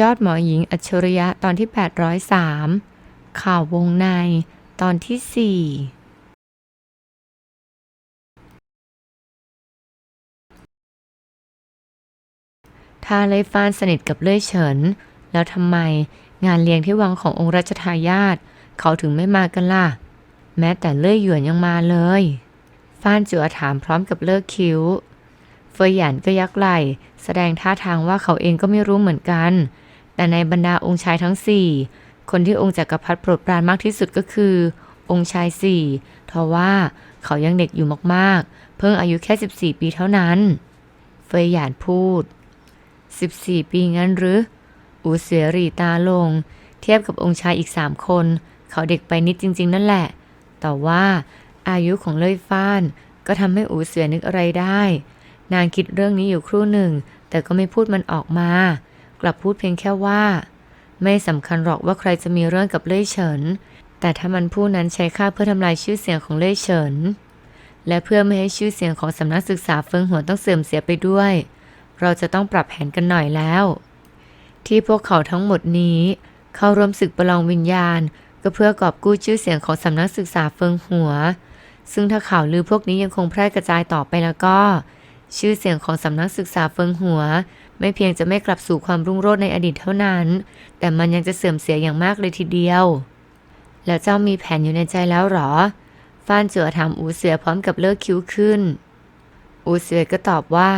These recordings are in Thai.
ยอดหมอหญิงอัจฉริยะตอนที่ 803 ข่าววงในตอนที่4ถ้าเล่ยฟ้านสนิทกับเล่ยเฉิน แล้วทำไมงานเลี้ยงที่วังขององค์รัชทายาทเขาถึงไม่มากันล่ะ แม้แต่เล่ยหยวนยังมาเลยฟ้านจัวถามพร้อมกับเลิกคิ้ว เฟยหยันก็ยักไหล่แสดงท่าทางว่าเขาเองก็ไม่รู้เหมือนกัน แต่ในบรรดาองค์ชายทั้งสี่คนที่องค์จักรพรรดิโปรดปรานมากที่สุดก็คือ องค์ชายสี่ทว่าเขายังเด็กอยู่มากๆ เพิ่งอายุแค่ 14 ปีเท่านั้น เฟยหยานพูด 14 ปีงั้นหรือ อูเสียรีตาลง เทียบกับองค์ชายอีกสามคน เขาเด็กไปนิดจริง ๆ นั่นแหละ แต่ว่าอายุของเล่ยฟ้าน ก็ทำให้อูเสือนึกอะไรได้ นางคิดเรื่องนี้อยู่ครู่หนึ่ง แต่ก็ไม่พูดมันออกมา กลับพูดเพียงแค่ว่า ไม่สำคัญหรอกว่าใครจะมีเรื่องกับเล่ยเฉิน แต่ถ้ามันผู้นั้นใช้ค่าเพื่อทำลายชื่อเสียงของเล่ยเฉิน และเพื่อไม่ให้ชื่อเสียงของสำนักศึกษาเฟิงหัวต้องเสื่อมเสียไปด้วย เราจะต้องปรับแผนกันหน่อยแล้ว ที่พวกเขาทั้งหมดนี้ เข้าร่วมศึกประลองวิญญาณ ก็เพื่อกอบกู้ชื่อเสียงของสำนักศึกษาเฟิงหัว ซึ่งถ้าข่าวลือพวกนี้ยังคงแพร่กระจายต่อไปแล้วก็ ชื่อเสียงของสำนักศึกษาเฟิงหัว ไม่เพียงจะไม่กลับสู่ความรุ่งโรจน์ในอดีตเท่านั้น แต่มันยังจะเสื่อมเสียอย่างมากเลยทีเดียว แล้วเจ้ามีแผนอยู่ในใจแล้วหรอ ฟ้านเจือถามอูเสือพร้อมกับเลิกคิ้วขึ้น อูเสือก็ตอบว่า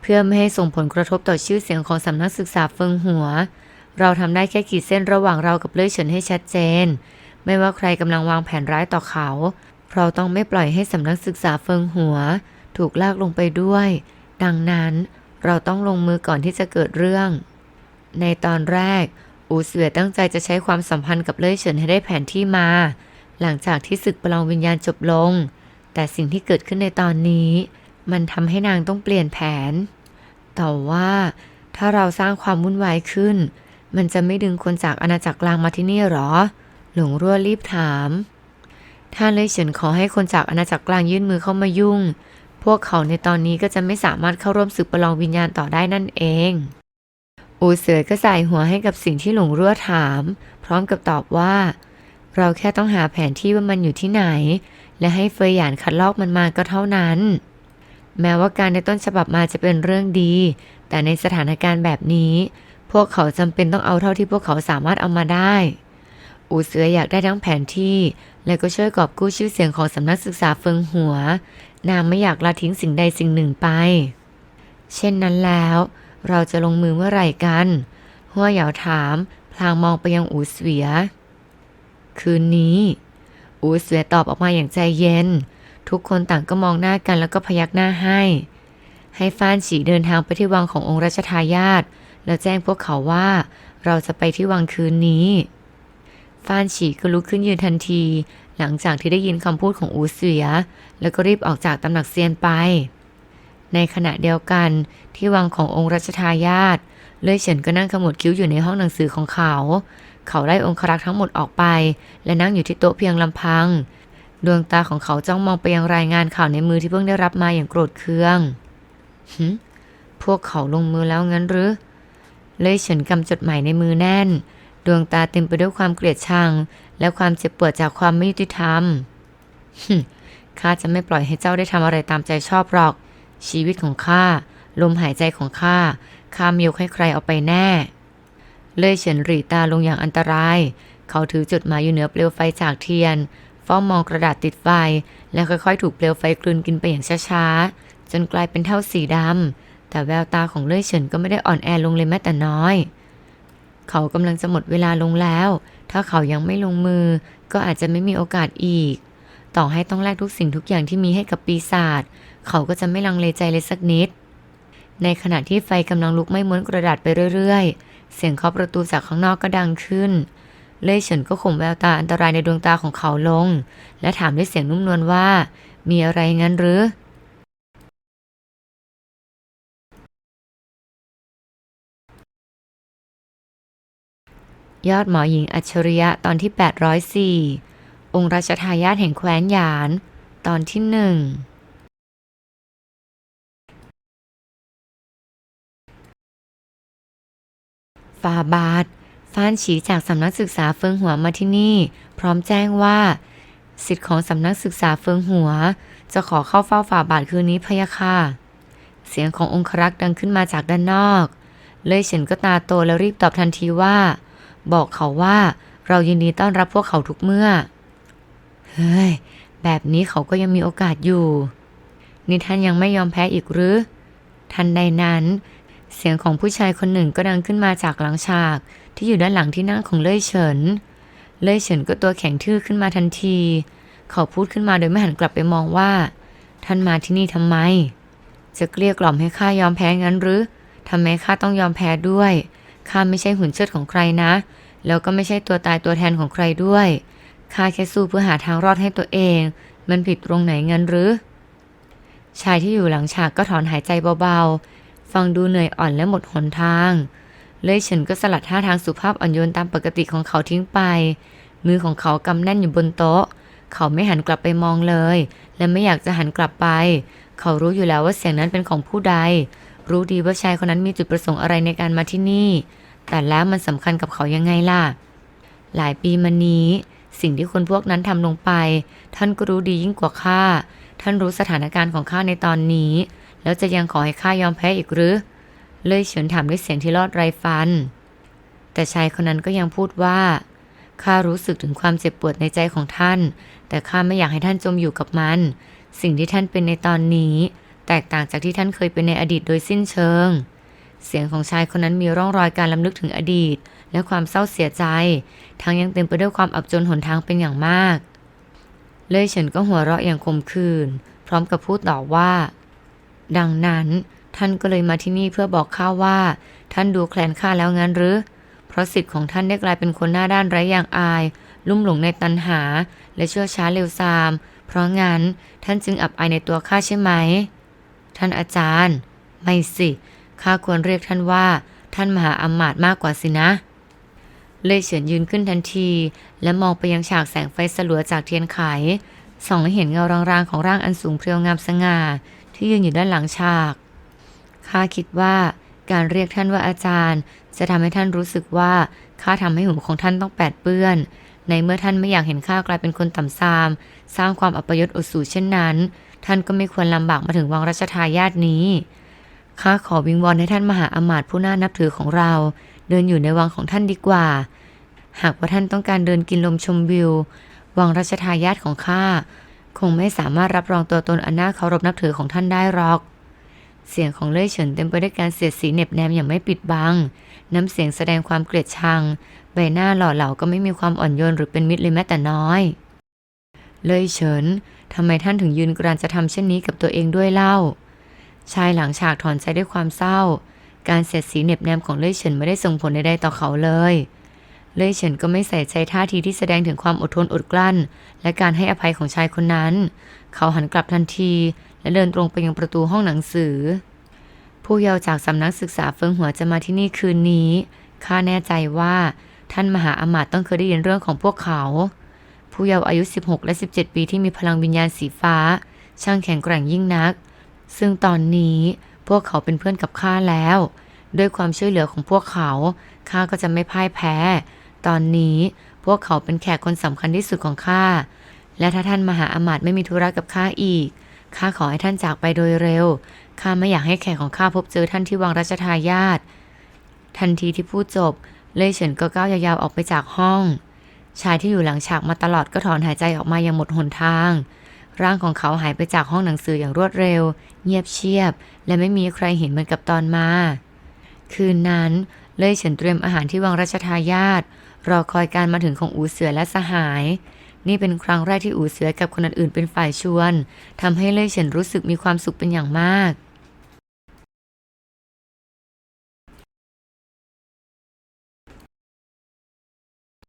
เพื่อไม่ให้ส่งผลกระทบต่อชื่อเสียงของสำนักศึกษาเฟิงหัว เราทำได้แค่ขีดเส้นระหว่างเรากับเล่ยเฉินให้ชัดเจน ไม่ว่าใครกำลังวางแผนร้ายต่อเขา เราต้องไม่ปล่อยให้สำนักศึกษาเฟิงหัว ถูกลากลงไปด้วย ดังนั้น เราต้องลงมือก่อนที่จะเกิดเรื่อง ในตอนแรก อูเสือตั้งใจจะใช้ความสัมพันธ์กับเล่ยเฉินให้ได้แผนที่มา หลังจากที่ศึกประลองวิญญาณจบลง แต่สิ่งที่เกิดขึ้นในตอนนี้ มันทำให้นางต้องเปลี่ยนแผน แต่ว่าถ้าเราสร้างความวุ่นวายขึ้น มันจะไม่ดึงคนจากอาณาจักรกลางมาที่นี่หรอ หลงรั่วรีบถามถ้านเลยเฉินขอให้คนจากอาณาจักรกลางยื่นมือเข้ามายุ่ง พวกเขาในตอนนี้ก็จะไม่สามารถเข้าร่วมศึกประลองวิญญาณต่อได้นั่นเอง อูเสือก็ใส่หัวให้กับสิ่งที่หลงรั่วถาม พร้อมกับตอบว่า เราแค่ต้องหาแผนที่ว่ามันอยู่ที่ไหน และให้เฟยหยานคัดลอกมันมาก็เท่านั้น แม้ว่าการในต้นฉบับมาจะเป็นเรื่องดี แต่ในสถานการณ์แบบนี้ พวกเขาจำเป็นต้องเอาเท่าที่พวกเขาสามารถเอามาได้อูเสืออยากได้ทั้งแผนที่ และก็ช่วยกอบกู้ชื่อเสียงของสำนักศึกษาเฟิงหัว นางไม่อยากละทิ้งสิ่งใดสิ่งหนึ่งไป เช่นนั้นแล้ว เราจะลงมือเมื่อไหร่กันหัวเหยาถาม พลางมองไปยังอูเสวีย คืนนี้ อูเสวียตอบออกมาอย่างใจเย็น ทุกคนต่างก็มองหน้ากันแล้วก็พยักหน้าให้ ให้ฟ้านฉีเดินทางไปที่วังขององค์รัชทายาทแล้วแจ้งพวกเขาว่า เราจะไปที่วังคืนนี้ ฟ้านฉีก็ลุกขึ้นยืนทันที หลังจากที่ได้ยินคำพูดของอูเสีย แล้วก็รีบออกจากตำหนักเซียนไป ในขณะเดียวกันที่วังขององค์รัชทายาทเลื่อยเฉินก็นั่งขมวดคิ้วอยู่ในห้องหนังสือของเขา เขาไล่องครักษ์ทั้งหมดออกไป และนั่งอยู่ที่โต๊ะเพียงลำพัง ดวงตาของเขาจ้องมองไปยังรายงานข่าวในมือที่เพิ่งได้รับมาอย่างโกรธเคืองหึพวกเขาลงมือแล้วงั้นหรือ เลื่อยเฉินกำจดหมายในมือแน่น ดวงตาเต็มไปด้วยความเกลียดชัง และความเจ็บปวดจากความไม่ยุติธรรมข้าจะไม่ปล่อยให้เจ้าได้ทำอะไรตามใจชอบหรอก ชีวิตของข้าลมหายใจของข้าข้ามยกให้ใครเอาไปแน่ เล่ยเฉินหรีตาลงอย่างอันตราย เขาถือจดหมายอยู่เหนือเปลวไฟจากเทียนเฝ้ามองกระดาษติดไฟ แล้วค่อยๆ ถูกเปลวไฟกลืนกินไปอย่างช้าๆ จนกลายเป็นเท่าสีดำแต่แววตาของเล่ยเฉินก็ไม่ได้อ่อนแอลงเลยแม้แต่น้อย เขากำลังจะหมดเวลาลงแล้ว ถ้าเขายังไม่ลงมือ ก็อาจจะไม่มีโอกาสอีก ต่อให้ต้องแลกทุกสิ่งทุกอย่างที่มีให้กับปีศาจ เขาก็จะไม่ลังเลใจเลยสักนิด ในขณะที่ไฟกำลังลุกไหม้ม้วนกระดาษไปเรื่อยๆ เสียงเคาะประตูจากข้างนอกก็ดังขึ้น เล่ยเฉินก็ข่มแววตาอันตรายในดวงตาของเขาลง และถามด้วยเสียงนุ่มนวลว่า มีอะไรงั้นหรือ ยอดหมอหญิงอัจฉริยะตอนที่ 804 องค์รัชทายาทแห่งแคว้นหยาน ตอนที่หนึ่งฟาบาทฟ้านฉีจากสำนักศึกษาเฟิงหัวมาที่นี่ พร้อมแจ้งว่า สิทธิ์ของสำนักศึกษาเฟิงหัว จะขอเข้าเฝ้าฝ่าบาทคืนนี้พะยะค่ะ เสียงขององครักษ์ดังขึ้นมาจากด้านนอก เลยเฉินก็ตาโตแล้วรีบตอบทันทีว่า บอกเขาว่าเรายินดีต้อนรับพวกเขาทุกเมื่อ เฮ้ย แบบนี้เขาก็ยังมีโอกาสอยู่ นี่ท่านยังไม่ยอมแพ้อีกหรือ ทันใดนั้น เสียงของผู้ชายคนหนึ่งก็ดังขึ้นมาจากหลังฉาก ที่อยู่ด้านหลังที่นั่งของเล่ยเฉิน เล่ยเฉินก็ตัวแข็งทื่อขึ้นมาทันที เขาพูดขึ้นมาโดยไม่หันกลับไปมองว่า ท่านมาที่นี่ทำไม จะเกลี้ยกล่อมให้ข้ายอมแพ้งั้นหรือทำไมข้าต้องยอมแพ้ด้วย ข้าไม่ใช่หุ่นเชิดของใครนะ แล้วก็ไม่ใช่ตัวตายตัวแทนของใครด้วยข้าแค่สู้เพื่อหาทางรอดให้ตัวเอง มันผิดตรงไหนเงั้นหรือ ชายที่อยู่หลังฉากก็ถอนหายใจเบาๆ ฟังดูเหนื่อยอ่อนและหมดหนทาง เลยเฉินก็สลัดท่าทางสุภาพอ่อนโยนตามปกติของเขาทิ้งไป มือของเขากำแน่นอยู่บนโต๊ะ เขาไม่หันกลับไปมองเลย และไม่อยากจะหันกลับไป เขารู้อยู่แล้วว่าเสียงนั้นเป็นของผู้ใด รู้ดีว่าชายคนนั้นมีจุดประสงค์อะไรในการมาที่นี่ แต่แล้วมันสำคัญกับเขายังไงล่ะ หลายปีมานี้ สิ่งที่คนพวกนั้นทำลงไป ท่านก็รู้ดียิ่งกว่าข้า ท่านรู้สถานการณ์ของข้าในตอนนี้ แล้วจะยังขอให้ข้ายอมแพ้อีกหรือ เลยเฉินถามด้วยเสียงที่รอดไรฟัน แต่ชายคนนั้นก็ยังพูดว่าข้ารู้สึกถึงความเจ็บปวดในใจของท่าน แต่ข้าไม่อยากให้ท่านจมอยู่กับมัน สิ่งที่ท่านเป็นในตอนนี้ แตกต่างจากที่ท่านเคยเป็นในอดีตโดยสิ้นเชิง เสียงของชายคนนั้นมีร่องรอยการลำลึกถึงอดีต และความเศร้าเสียใจ ทั้งยังเต็มไปด้วยความอับจนหนทางเป็นอย่างมาก เลยเฉินก็หัวเราะอย่างคมคืนพร้อมกับพูดต่อว่า ดังนั้นท่านก็เลยมาที่นี่เพื่อบอกข้าว่า ท่านดูแคลนข้าแล้วงั้นหรือ เพราะสิทธิ์ของท่านได้กลายเป็นคนหน้าด้านไร้อย่างอาย ลุ่มหลงในตัณหา และเชื่อช้าเร็วซาม เพราะงั้นท่านจึงอับอายในตัวข้าใช่ไหม ท่านอาจารย์ ไม่สิข้าควรเรียกท่านว่า ท่านมหาอำมาตย์มากกว่าสินะ เลยเฉินยืนขึ้นทันที และมองไปยังฉากแสงไฟสลัวจากเทียนไขส่องเห็นเงารางๆของร่างอันสูงเพรียวงามสง่า ที่ยืนอยู่ด้านหลังฉากข้าคิดว่าการเรียกท่านว่าอาจารย์ จะทำให้ท่านรู้สึกว่าข้าทำให้หูของท่านต้องแปดเปื้อน ในเมื่อท่านไม่อยากเห็นข้ากลายเป็นคนต่ำทราม สร้างความอัปยศอดสูเช่นนั้น ท่านก็ไม่ควรลำบากมาถึงวังรัชทายาทนี้ข้าขอวิงวอนให้ท่านมหาอมาตย์ผู้น่านับถือของเรา เดินอยู่ในวังของท่านดีกว่า หากว่าท่านต้องการเดินกินลมชมวิว วังรัชทายาทของข้าคงไม่สามารถรับรองตัวตนอันน่าเคารพนับถือของท่านได้หรอก เสียงของเล่ยเฉินเต็มไปด้วยการเสียดสีเหน็บแนมอย่างไม่ปิดบัง น้ำเสียงแสดงความเกลียดชัง ใบหน้าหล่อเหลาก็ไม่มีความอ่อนโยนหรือเป็นมิตรเลยแม้แต่น้อย เล่ยเฉินทำไมท่านถึงยืนกรานจะทำเช่นนี้กับตัวเองด้วยเล่า ชายหลังฉากถอนใจด้วยความเศร้า การเสียดสีเหน็บแนมของเล่ยเฉินไม่ได้ส่งผลใดๆต่อเขาเลย เล่ยเฉินก็ไม่ใส่ใจท่าทีที่แสดงถึงความอดทนอดกลั้น และการให้อภัยของชายคนนั้น เขาหันกลับทันที และเดินตรงไปยังประตูห้องหนังสือ ผู้เยาว์จากสำนักศึกษาเฟิงหัวจะมาที่นี่คืนนี้ข้าแน่ใจว่าท่านมหาอมาตย์ต้องเคยได้ยินเรื่องของพวกเขา ผู้เยาว์อายุ 16 และ 17 ปีที่มีพลังวิญญาณสีฟ้า ช่างแข็งแกร่งยิ่งนัก ซึ่งตอนนี้พวกเขาเป็นเพื่อนกับข้าแล้ว ด้วยความช่วยเหลือของพวกเขาข้าก็จะไม่พ่ายแพ้ ตอนนี้พวกเขาเป็นแขกคนสำคัญที่สุดของข้าและถ้าท่านมหาอมาตย์ไม่มีธุระกับข้าอีกข้าขอให้ท่านจากไปโดยเร็ว ข้าไม่อยากให้แขกของข้าพบเจอท่านที่วังรัชทายาททันทีที่พูดจบ เล่ยเฉินก็ก้าวยาวๆออกไปจากห้อง ชายที่อยู่หลังฉากมาตลอดก็ถอนหายใจออกมาอย่างหมดหนทาง ร่างของเขาหายไปจากห้องหนังสืออย่างรวดเร็ว เงียบเชียบ และไม่มีใครเห็นเหมือนกับตอนมา คืนนั้น เล่ยเฉินเตรียมอาหารที่วังรัชทายาทรอคอยการมาถึงของอูเสือและสหาย นี่เป็นครั้งแรกที่อูเสือกับคนอื่นๆเป็นฝ่ายชวนทำให้เล่ยเฉินรู้สึกมีความสุขเป็นอย่างมาก